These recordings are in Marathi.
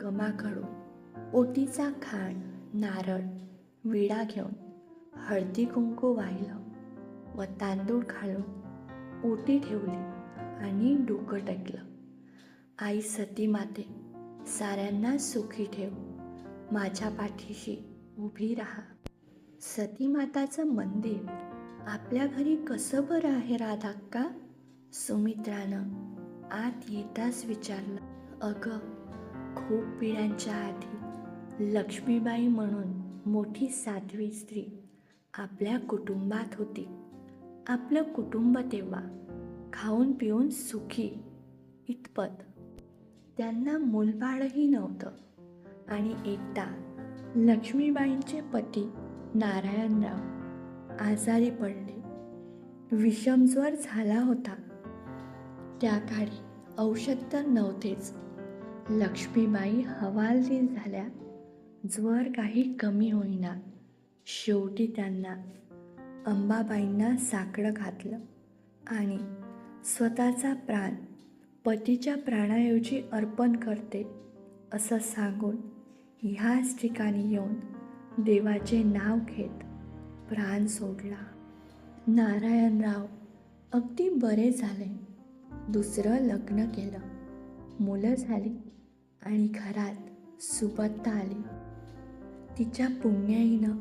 कमाकडून ओटीचा खाण नारळ विडा घेऊन हळदी कुंकू वाहिलं व तांदूळ घालून ओटी ठेवली आणि डोकं टेकलं. आई सती माते साऱ्यांना सुखी ठेव. माझ्या पाठीशी उभी राहा. सती माताचं मंदिर आपल्या घरी कसं बरं आहे राधाक्का? सुमित्रानं आत येताच विचारलं. अगं खूप पिढ्यांच्या आधी लक्ष्मीबाई म्हणून मोठी साध्वी स्त्री आपल्या कुटुंबात होती. आपलं कुटुंब तेव्हा खाऊन पिऊन सुखी इतपत. त्यांना मूलबाळही नव्हतं. आणि एकदा लक्ष्मीबाईंचे पती नारायणराव आजारी पडले. विषमज्वर झाला होता. त्या काळी औषध तर नव्हतेच. लक्ष्मीबाई हवालदिल झाल्या. ज्वर काही कमी होईना. शेवटी त्यांना अंबाबाईंना साकडं घातलं आणि स्वतःचा प्राण पतीच्या प्राणाऐवजी अर्पण करते असं सांगून ह्याच ठिकाणी येऊन देवाचे नाव घेत प्राण सोडला. नारायणराव अगदी बरे झाले. दुसरं लग्न केलं. मुलं झाली. आणि घरात सुबत्ता आली. तिच्या पुण्याईनं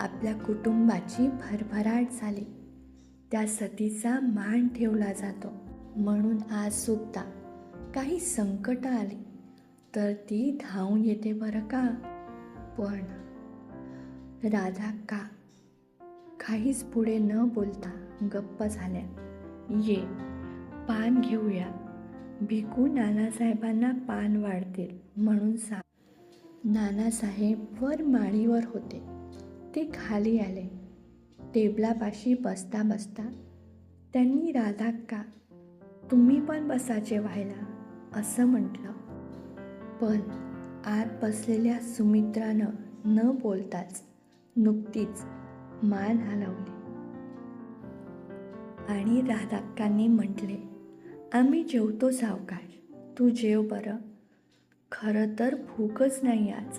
आपल्या कुटुंबाची भरभराट झाली. त्या सतीचा मान ठेवला जातो. म्हणून आज सुद्धा काही संकट आली. तर ती धावून येते बरं का? पण राधा का काहीच पुढे न बोलता गप्प झाल्या. ये पान घेऊया. भिकू नानासाहेबांना पान वाढतील म्हणून सा नानासाहेब वर माळीवर होते. ते खाली आले. टेबलापाशी बसता बसता त्यांनी राधाक्का तुम्ही पण बसाचे व्हायला असं म्हटलं. पण आत बसलेल्या सुमित्रानं न बोलताच नुकतीच मान हलवली. आणि राधाक्कांनी म्हटले आम्ही जेवतो सावकाश. तू जेव बरं. खरं तर भूकच नाही आज.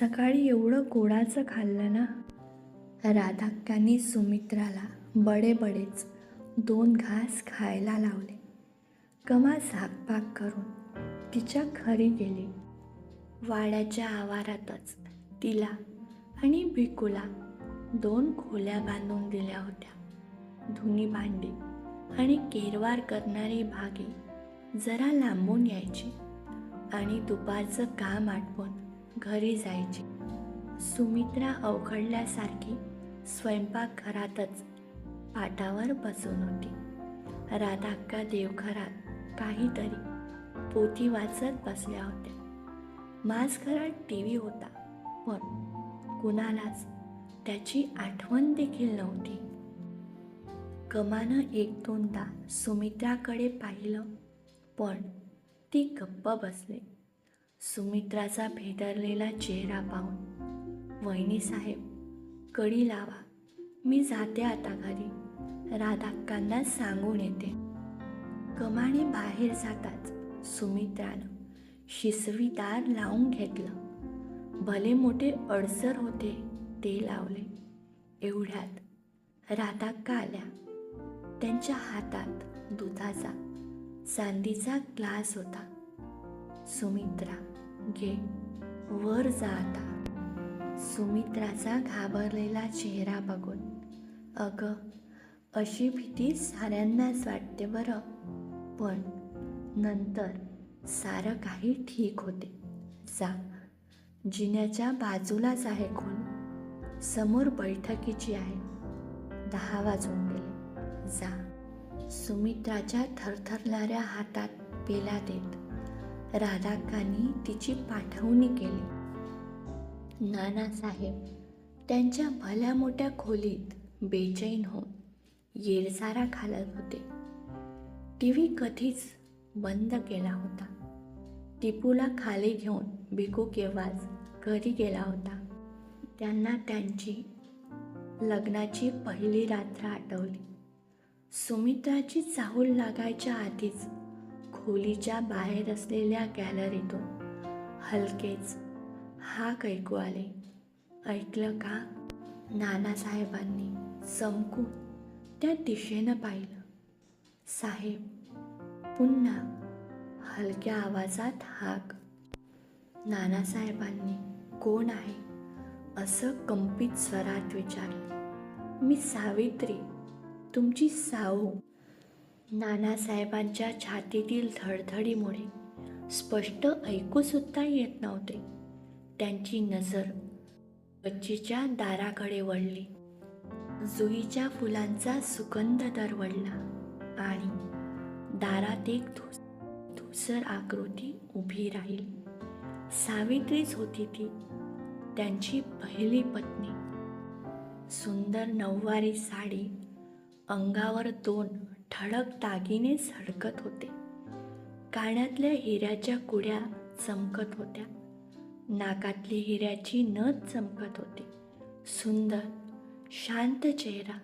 सकाळी एवढं गोडाचं खाल्लं ना? राधाक्कानी सुमित्राला बडे बडेच दोन घास खायला लावले. कमा झाकपाक करून तिच्या घरी गेली. वाड्याच्या आवारातच तिला आणि भिकूला दोन खोल्या बांधून दिल्या होत्या. धुनी भांडी आणि केरवार करणारी भागी जरा लांबून यायची आणि दुपारचं काम आटपून घरी जायची. सुमित्रा अवघडल्यासारखी स्वयंपाकघरातच पाटावर बसून होती. राधाक्का देवघरात काहीतरी पोथी वाचत बसल्या होत्या. माझ घरात टी व्ही होता पण कुणालाच त्याची आठवण देखील नव्हती. कमानं एक दोनदा सुमित्राकडे पाहिलं पण ती गप्प बसले. सुमित्राचा भेदरलेला चेहरा पाहून वहिनी साहेब कडी लावा. मी जाते आता घरी. राधाक्कांना सांगून येते. कमाने बाहेर जाताच सुमित्रानं शिसवीदार लावून घेतलं. भले मोठे अडसर होते ते लावले. एवढ्यात राधाक्का आल्या. त्यांच्या हातात दुधाचा चांदीचा ग्लास होता. सुमित्रा घे वर जा आता सुमित्राचा घाबरलेला चेहरा बघून अगं अशी भीती साऱ्यांनाच वाटते बरं. पण नंतर सारं काही ठीक होते. जा. जिन्याच्या बाजूलाच आहे खून. समोर बैठकीची आहे. दहा वाजून जा. सुमित्राच्या थरथरणाऱ्या हातात पेला देत राधाकांनी तिची पाठवणी केली. नानासाहेब त्यांच्या भल्या मोठ्या खोलीत बेचैन होऊन येरसारा घालत होते. टी व्ही कधीच बंद केला होता. टिपूला खाली घेऊन भिकू केव्हाच घरी गेला होता. त्यांना त्यांची लग्नाची पहिली रात्र आठवली. सुमित्राची चाहूल लागायच्या आधीच खोलीच्या बाहेर असलेल्या गॅलरीतून हलकेच हाक ऐकू आले. ऐकलं का? नानासाहेबांनी चमकून त्या दिशेनं पाहिलं. साहेब पुन्हा हलक्या आवाजात हाक. नानासाहेबांनी कोण आहे? असं कंपित स्वरात विचारलं. मी सावित्री. तुमची साऊ नानासाहेबांच्या छातीतील धडधडीमुळे स्पष्ट ऐकूसुद्धा येत नव्हते. त्यांची नजर बच्चीच्या दाराकडे वळली. जुईच्या फुलांचा सुगंध दरवळला आणि दारात एक धुस धुसर आकृती उभी राहिली. सावित्रीच होती ती. त्यांची पहिली पत्नी. सुंदर नऊवारी साडी अंगावर दोन ठळक दागिने झळकत होते. कानातल्या हिऱ्याच्या कुड्या चमकत होत्या. नाकातली हिऱ्याची नथ चमकत होती. सुंदर शांत चेहरा.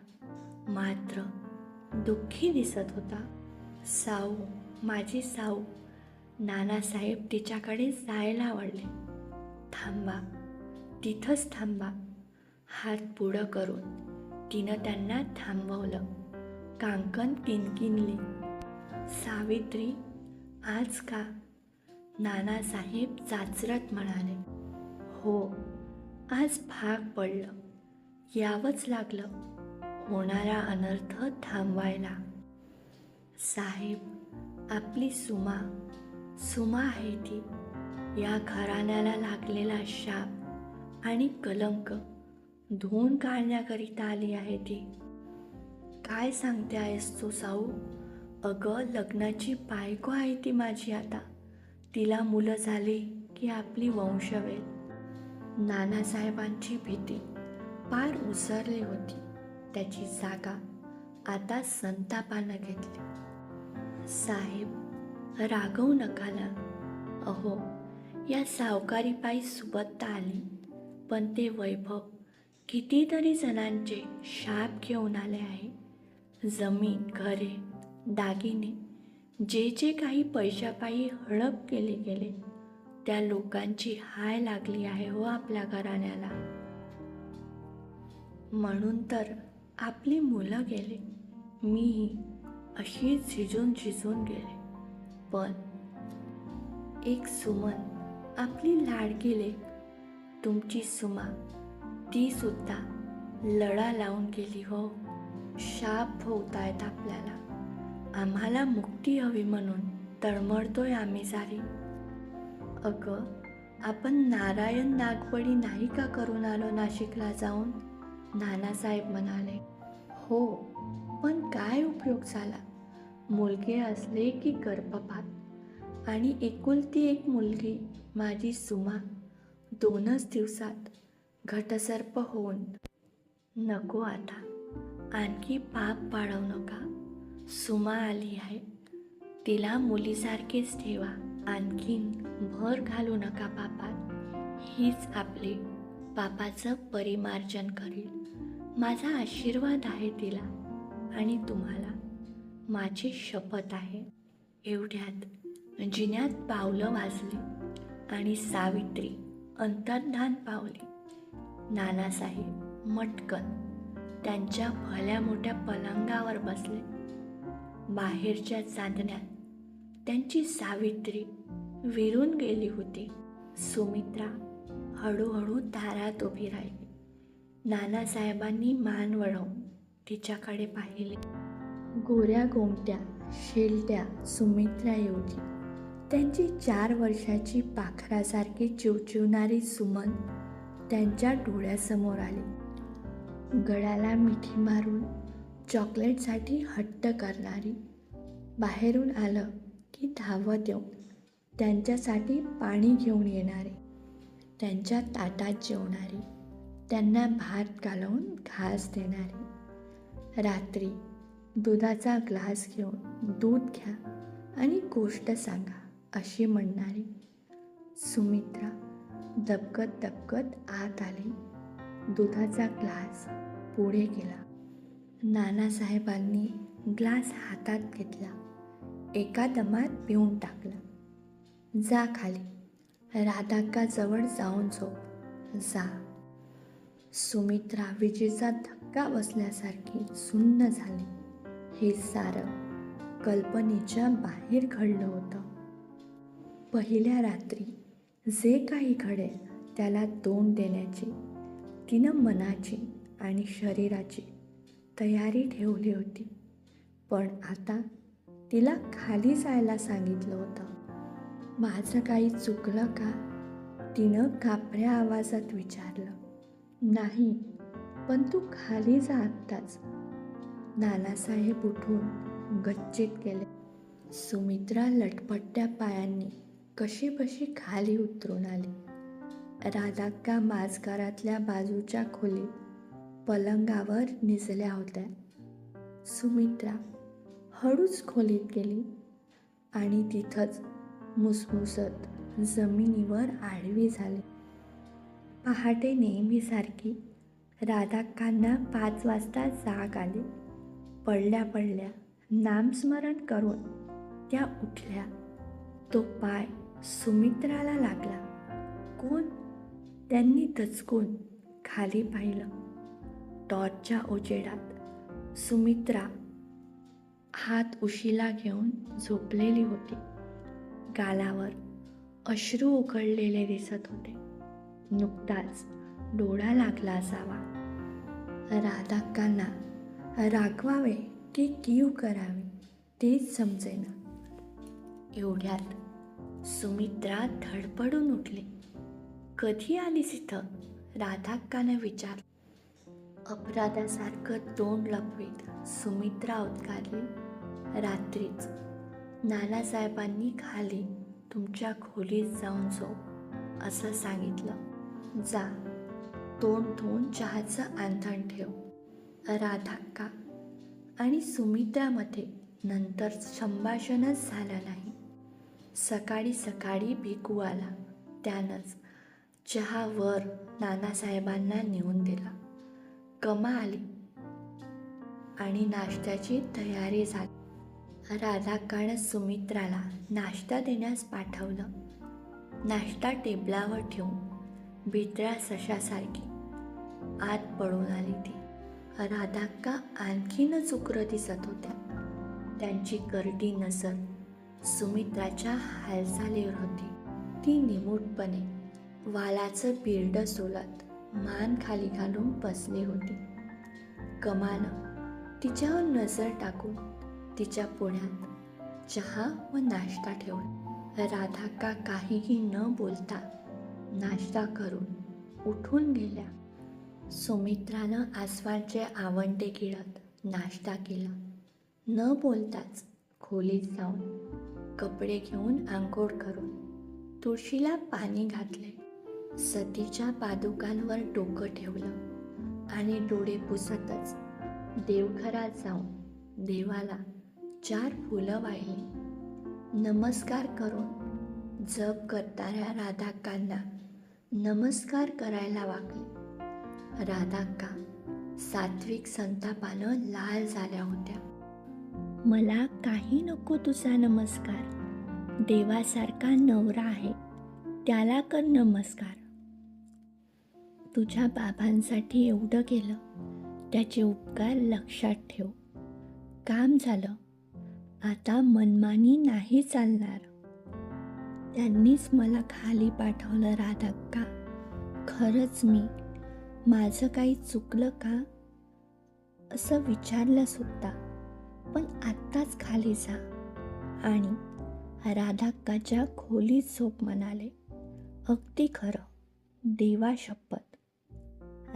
मात्र दुःखी दिसत होता. साऊ माझी साऊ नानासाहेब तिच्याकडे जायला आवडले. थांबा तिथंच थांबा. हात पुढं करून तिनं त्यांना थांबवलं. कांकण किनकिनली सावित्री आज का? नानासाहेब चाचरत म्हणाले. हो आज भाग पडलं. यावंच लागलं. होणारा अनर्थ थांबवायला. साहेब आपली सुमा. सुमा आहे ती. या घराण्याला लागलेला शाप आणि कलंक. धुवून काढण्याकरिता आली आहे ती. काय सांगते आहेस तू साऊ? अगं लग्नाची बायको आहे ती माझी आता. तिला मुलं झाली की आपली वंशवेल नानासाहेबांची भीती पार उसरली होती. त्याची जागा आता संतापानं घेतली. साहेब रागवू नका ना. अहो या सावकारीपायी सुबत्ता आली पण ते वैभव कितीतरी जणांचे शाप घेऊन आले आहे. जमीन घरे दागिने जे जे काही पैशापायी हडप केले गेले त्या लोकांची हाय लागली आहे हो आपल्या घराण्याला. म्हणून तर आपली मुलं गेले मीही अशी झिजून झिजून गेले. पण एक सुमन आपली लाडकी गेले तुमची सुमा ती सुद्धा लढा लावून गेली हो. शाप होतायत आपल्याला. आम्हाला मुक्ती हवी म्हणून तळमळतोय आम्ही सारी. अगं आपण नारायण नागपडी नाही का करून आलो नाशिकला जाऊन? नानासाहेब म्हणाले हो पण काय उपयोग झाला? मुलगे असले की गर्भपात. आणि एकुलती एक मुलगी माझी सुमा. दोनच दिवसात घटसर्प होऊन नको आता. आणखी पाप वाढवू नका. सुमा आली आहे. तिला मुलीसारखीच ठेवा. आणखीन भर घालू नका पापात हीच आपली पापाचं परिमार्जन करेल. माझा आशीर्वाद आहे तिला आणि तुम्हाला. माझी शपथ आहे. एवढ्यात जिन्यात पावलं वाजली आणि सावित्री अंतर्धान पावली. नानासाहेब मटकन त्यांच्या भल्या मोठ्या पलंगावर बसले. बाहेरच्या चांदण्यात त्यांची सावित्री विरून गेली होती. सुमित्रा हळूहळू दारात उभी राहिली. नानासाहेबांनी मान वळवून तिच्याकडे पाहिले. गोऱ्या गोमट्या शेलट्या सुमित्रा योगी त्यांची चार वर्षाची पाखरासारखी चिवचिवणारी सुमन त्यांच्या डोळ्यासमोर आले. गळाला मिठी मारून चॉकलेटसाठी हट्ट करणारी. बाहेरून आलं की धावत येऊन त्यांच्यासाठी पाणी घेऊन येणारे. त्यांच्या ताटात जेवणारी. त्यांना भात घालवून घास देणारी. रात्री दुधाचा ग्लास घेऊन दूध घ्या आणि गोष्ट सांगा अशी म्हणणारी सुमित्रा दबकत दबकत आत आली. दुधाचा ग्लास पुढे गेला. नानासाहेबांनी ग्लास हातात घेतला. एका दमात पिऊन टाकला. जा खाली. राधाक्का जवळ जाऊन झोप. जा. सुमित्रा विजेचा धक्का बसल्यासारखी सुन्न झाली. हे सारं कल्पनेच्या बाहेर घडलं होतं. पहिल्या रात्री जे काही घडेल त्याला तोंड देण्याची तिनं मनाची आणि शरीराची तयारी ठेवली होती. पण आता तिला खाली जायला सांगितलं होतं. माझं काही चुकलं का? तिनं कापऱ्या आवाजात विचारलं. नाही पण तू खाली जा आत्ताच. नानासाहेब उठून गच्चीत गेले सुमित्रा लटपट्ट्या पायांनी कशीबशी खाली उतरून आली. राधाक्का माझघरातल्या बाजूच्या खोलीत पलंगावर निजल्या होत्या. सुमित्रा हळूच खोलीत गेली आणि तिथंच मुसमुसत जमिनीवर आडवी झाली. पहाटे नेहमीसारखी राधाक्कांना पाच वाजता जाग आली. पडल्या पडल्या नामस्मरण करून त्या उठल्या. तो पाय सुमित्राला लागला. कोण? त्यांनी दचकून खाली पाहिलं. टॉर्चच्या उजेडात सुमित्रा हात उशीला घेऊन झोपलेली होती. गालावर अश्रू उकळलेले दिसत होते. नुकताच डोळा लागला असावा. राधाक्कांना रागवावे की कीव करावे तेच समजेना. एवढ्यात सुमित्रा धडपडून उठले. कधी आलीस इथं? राधाक्कानं विचार अपराधासारखं तोंड लपवीत सुमित्रा उद्गारली. रात्रीच. नानासाहेबांनी खाली तुमच्या खोलीत जाऊन जो असं सांगितलं. जा. तोंड धुवून चहाचं आंधण ठेव. राधाक्का. आणि सुमित्रामध्ये नंतर संभाषणच झालं नाही. सकाळी सकाळी भिकू आला. त्यानंच चहा वर नानासाहेबांना नेऊन दिला. कमा आली आणि नाश्त्याची तयारी झाली. राधाक्कानं सुमित्राला नाश्ता देण्यास पाठवलं. नाश्ता टेबलावर ठेवून भित्र्या सशासारखी आत पळून आली ती. राधाक्का आणखीनच उग्र दिसत होत्या. त्यांची करडी नजर सुमित्राच्या हालचालीवर होती. ती निमूटपणे वालाचं बिर्ड सोलत मान खाली घालून बसली होती. कमानं तिच्यावर नजर टाकून तिच्या पुण्यात चहा व नाश्ता ठेवला. का काहीही न बोलता नाश्ता करून उठून गेल्या. सुमित्रानं आसवांचे आवंटे गिळत नाश्ता केला. न बोलताच खोलीत जाऊन कपडे घेऊन आंघोळ करून तुळशीला पाणी घातले. सतीच्या पादुकांवर डोकं ठेवलं आणि डोळे पुसतच देवघरात जाऊन देवाला चार फुलं वाहिली. नमस्कार करून जप करणाऱ्या राधाकांना नमस्कार करायला वागले राधाक्का सात्विक संतापानं लाल झाल्या होत्या. मला काही नको तुझा नमस्कार. देवासारखा नवरा आहे त्याला कर नमस्कार. तुझ्या बाबांसाठी एवढं केलं त्याचे उपकार लक्षात ठेव. काम झालं आता मनमानी नाही चालणार. त्यांनीच मला खाली पाठवलं राधाक्का खरंच मी माझं काही चुकलं का? असं विचारलं सुद्धा. पण आत्ताच खाली जा. आणि राधाक्काच्या खोलीत झोप म्हणाले अगदी खरं देवा शपथ.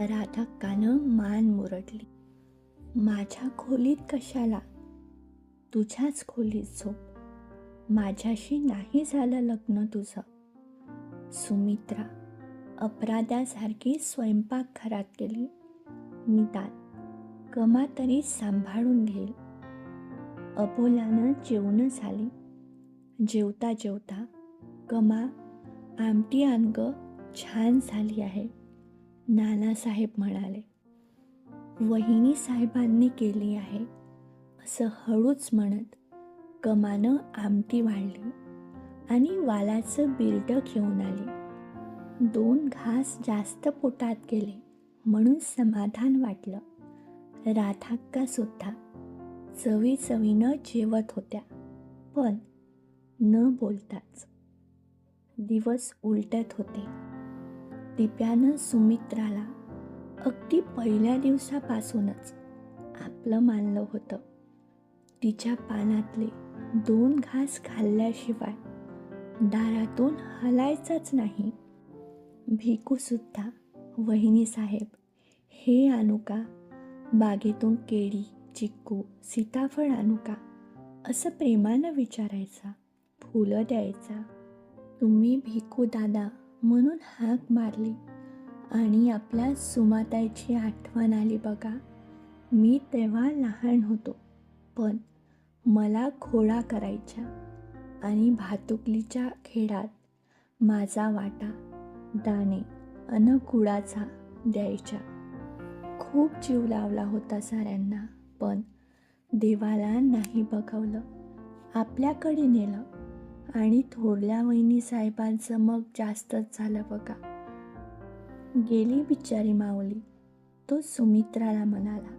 राधाक्कानं मान मुरडली. माझ्या खोलीत कशाला? तुझ्याच खोलीत झोप. माझ्याशी नाही झालं लग्न तुझं. सुमित्रा अपराध्यासारखी स्वयंपाकघरात गेली. निदान कमा तरी सांभाळून घेईल. अबोलानं जेवणं झाली. जेवता जेवता कमा आमटी अंग छान झाली आहे नानासाहेब म्हणाले. वहिनी साहेबांनी केली आहे असं हळूच म्हणत कमानं आमटी वाढली आणि वालाचं बिरड घेऊन आली. दोन घास जास्त पोटात गेले म्हणून समाधान वाटलं. राधाक्का सुद्धा चवी चवीनं जेवत होत्या पण न बोलताच. दिवस उलटत होते. दिप्यानं सुमित्राला अगदी पहिल्या दिवसापासूनच आपलं मानलं होतं. तिच्या पानातले दोन घास खाल्ल्याशिवाय दारातून हलायचंच नाही. भिकूसुद्धा वहिनी साहेब हे आणू का? बागेतून केळी चिक्कू सीताफळ आणू का? असं प्रेमानं विचारायचा फुलं द्यायचा. तुम्ही भिकू दादा म्हणून हाक मारली आणि आपल्या सुमाताईची आठवण आली बघा. मी तेव्हा लहान होतो पण मला खोळा करायच्या आणि भातुकलीच्या खेळात माझा वाटा दाणे अन कुळाचा द्यायच्या खूप जीव लावला होता साऱ्यांना. पण देवाला नाही बघवलं. आपल्याकडे नेलं. आणि थोरल्या वहिनी साहेबांचं मग जास्तच झालं बघा. गेली बिचारी माऊली. तो सुमित्राला म्हणाला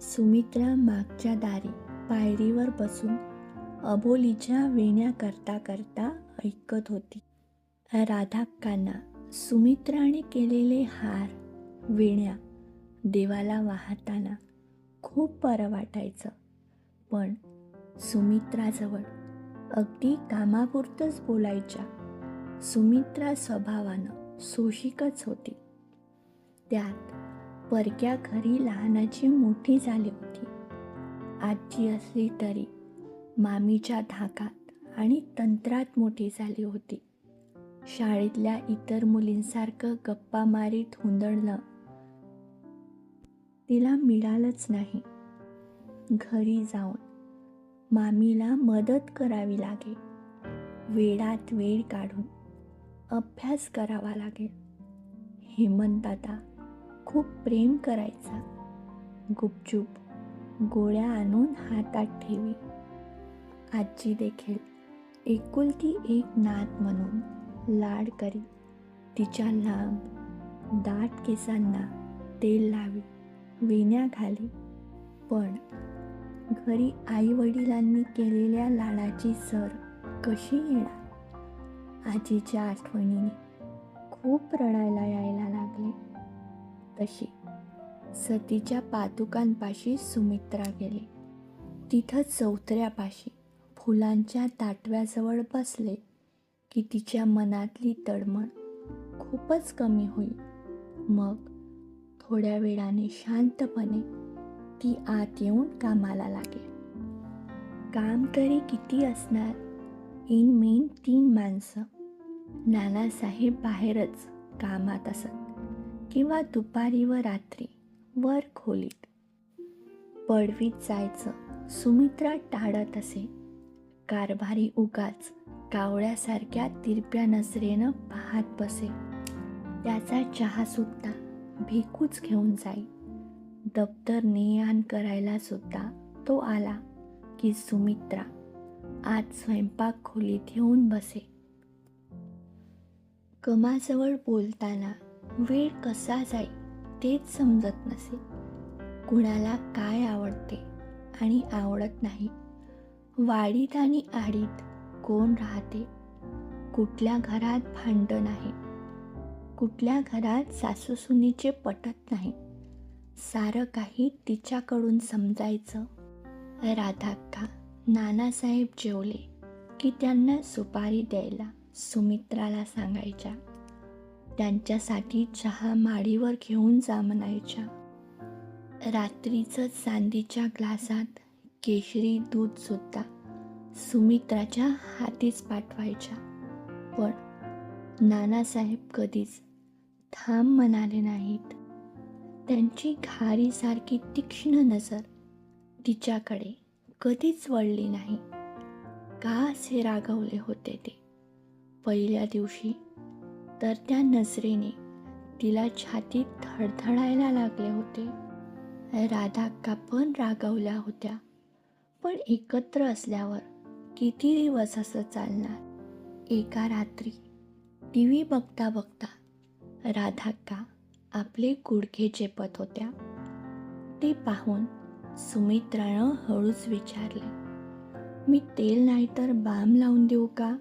सुमित्रा मागच्या दारी पायरीवर बसून अबोलीच्या वेण्या करता करता ऐकत होती. राधाक्कांना सुमित्राने केलेले हार वेण्या देवाला वाहताना खूप बरं वाटायचं. पण सुमित्राजवळ अगदी कामापुरतंच बोलायच्या. सुमित्रा स्वभावानं सोशिकच होती. त्यात परक्या घरी लहानाची मोठी झाली होती. आजी असली तरी मामीच्या धाकात आणि तंत्रात मोठी झाली होती. शाळेतल्या इतर मुलींसारखं गप्पा मारीत हुंदडणं तिला मिळालंच नाही. घरी जाऊन मामीला मदत करावी लागेल. वेळात वेळ काढून अभ्यास करावा लागेल. हेमंत खूप प्रेम करायचा. गुपचूप गोळ्या आणून हातात ठेवी. आजी देखील एकुलती एक नात म्हणून लाड करी तिच्या लांब दाट केसांना तेल लावी वेण्या घाली पण घरी आई वडिलांनी केलेल्या लाडाची सर कशी येणार? आजीच्या आठवणीने खूप रडायला यायला लागले. तशी सतीच्या पादुकांपाशी सुमित्रा गेली. तिथं चौथऱ्यापाशी फुलांच्या ताटव्याजवळ बसले की तिच्या मनातली तडमळ खूपच कमी होईल. मग थोड्या वेळाने शांतपणे ती आत येऊन कामाला लागेल. काम तरी किती असणार? इन मेन तीन माणसं. नानासाहेब बाहेरच कामात असत किंवा दुपारी व रात्री वर खोलीत. पडवीत जायचं सुमित्रा टाळत असे. कारभारी उगाच कावळ्यासारख्या तिरप्या नजरेनं पाहत बसे. त्याचा चहा सुद्धा भिकूच घेऊन जाई. दप्तर ने करायला सुद्धा तो आला की सुमित्रा आज स्वयंपाक खोलीत येऊन बसे. कमाजवळ बोलताना वेळ कसा जाई तेच समजत नसे. कुणाला काय आवडते आणि आवडत नाही. वाडीत आणि आडीत कोण राहते? कुठल्या घरात भांडण आहे? कुठल्या घरात सासूसुनीचे पटत नाही. सारं काही तिच्याकडून समजायचं. राधाक्का नानासाहेब जेवले की त्यांना सुपारी द्यायला सुमित्राला सांगायच्या. त्यांच्यासाठी चहा माडीवर घेऊन जा म्हणायच्या. रात्रीचं चांदीच्या ग्लासात केशरी दूधसुद्धा सुमित्राच्या हातीच पाठवायच्या. पण नानासाहेब कधीच थांब म्हणाले नाहीत. त्यांची घारीसारखी तीक्ष्ण नजर तिच्याकडे कधीच वळली नाही. का असे रागवले होते ते? पहिल्या दिवशी तर त्या नजरेने तिला छातीत थडथडायला लागले होते. राधाक्का पण रागवल्या होत्या? पण एकत्र असल्यावर किती दिवस असं चालणार? एका रात्री टी व्ही बघता बघता राधाक्का आपले गुडघे चेपत होत्या. ते पाहून सुमित्रानं हळूच विचारले मी तेल नाही तर बाम लावून देऊ का?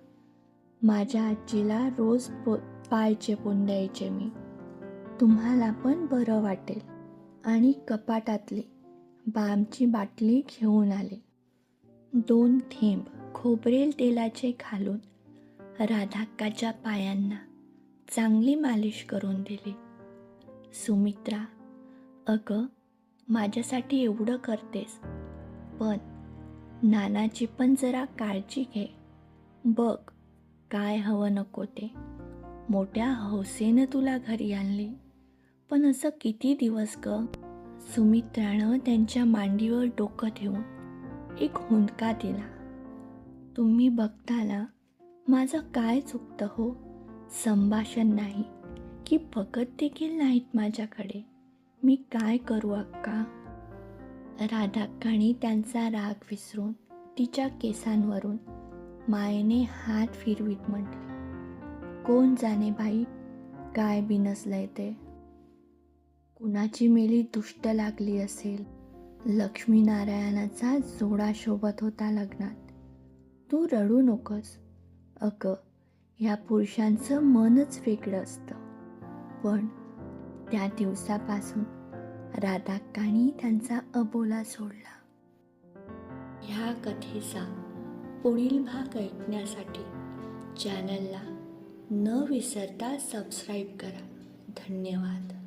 माझ्या आजीला रोज पो पाय चेपून द्यायचे मी. तुम्हाला पण बरं वाटेल. आणि कपाटातली बामची बाटली घेऊन आले. दोन थेंब खोबरेल तेलाचे घालून राधाक्काच्या पायांना चांगली मालिश करून दिली. सुमित्रा अगं माझ्यासाठी एवढं करतेस पण नानाची पण जरा काळजी घे. बघ काय हवं नको ते. मोठ्या हौसेनं तुला घरी आणली. पण असं किती दिवस ग सुमित्रानं त्यांच्या मांडीवर डोकं ठेवून एक हुंदका दिला. तुम्ही बघताना माझं काय चुकतं हो? संभाषण नाही की बघत देखील नाहीत माझ्याकडे. मी काय करू अक्का? राधाक्काने त्यांचा राग विसरून तिच्या केसांवरून मायेने हात फिरवीत म्हटले कोण जाणे बाई? काय बिनसलंय ते? कुणाची मेली दुष्ट लागली असेल? लक्ष्मीनारायणाचा जोडा शोभत होता लग्नात. तू रडू नकोस. अगं ह्या पुरुषांचं मनच वेगळं असतं. पण त्या दिवसापासून राधाक्कानी त्यांचा अबोला सोडला. ह्या कथेचा पुढील भाग ऐकण्यासाठी चॅनलला न विसरता सबस्क्राईब करा. धन्यवाद.